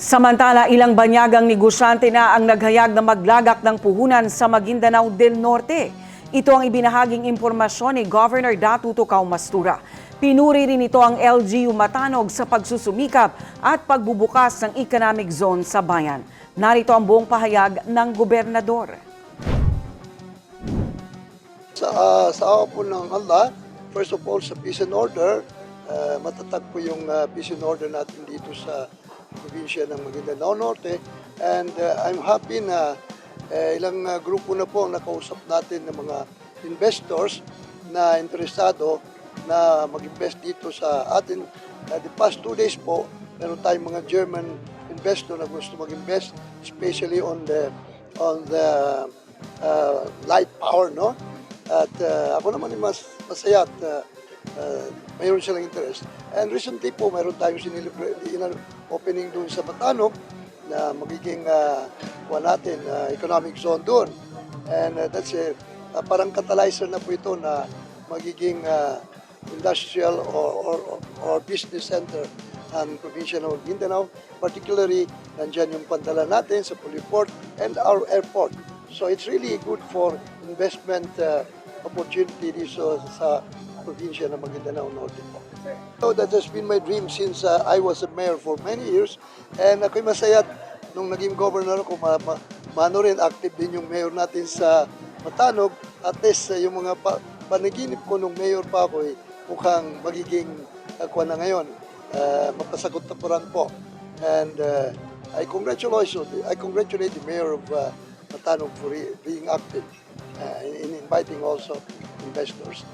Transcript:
Samantala, ilang banyagang negosyante na ang naghayag na maglagak ng puhunan sa Maguindanao del Norte. Ito ang ibinahaging impormasyon ni Governor Datu Tukaw Mastura. Pinuri rin ito ang LGU Matanog sa pagsusumikap at pagbubukas ng economic zone sa bayan. Narito ang buong pahayag ng gobernador. Sa, ah, sa awa po ng Allah, first of all sa peace and order, ah, matatag po yung ah, peace and order natin dito sa probinsya ng Maguindanao Norte. And ah, I'm happy na eh, ilang ah, grupo na po ang nakausap natin ng mga investors na interesado na mag-invest dito sa atin. Ah, the past two days po, meron tayong mga German investor na gusto mag-invest, especially on the on the uh, light power, no? At uh, ako naman mas masaya at uh, uh, mayroon silang interest. And recently po, mayroon tayong sinilibre, in- opening doon sa Batanog na magiging uh, kuha natin, uh, economic zone doon. And uh, that's a, uh, parang catalyzer na po ito na magiging uh, industrial or, or, or business center ang probinsya ng Mindanao. Particularly, nandyan yung pandala natin sa Puliport and our airport. So it's really good for investment uh, opportunity dito sa probinsya ng Maguindanao Norte po. So that has been my dream since uh, I was a mayor for many years. And ako'y masaya nung naging governor ako, ma, ma, maano rin, active din yung mayor natin sa Matanog. At least uh, yung mga pa, panaginip ko nung mayor pa ako, eh, mukhang magiging uh, na ngayon. Uh, mapasagot na po po. And uh, I congratulate I congratulate the mayor of uh, Matanog for being active uh, in inviting also investors.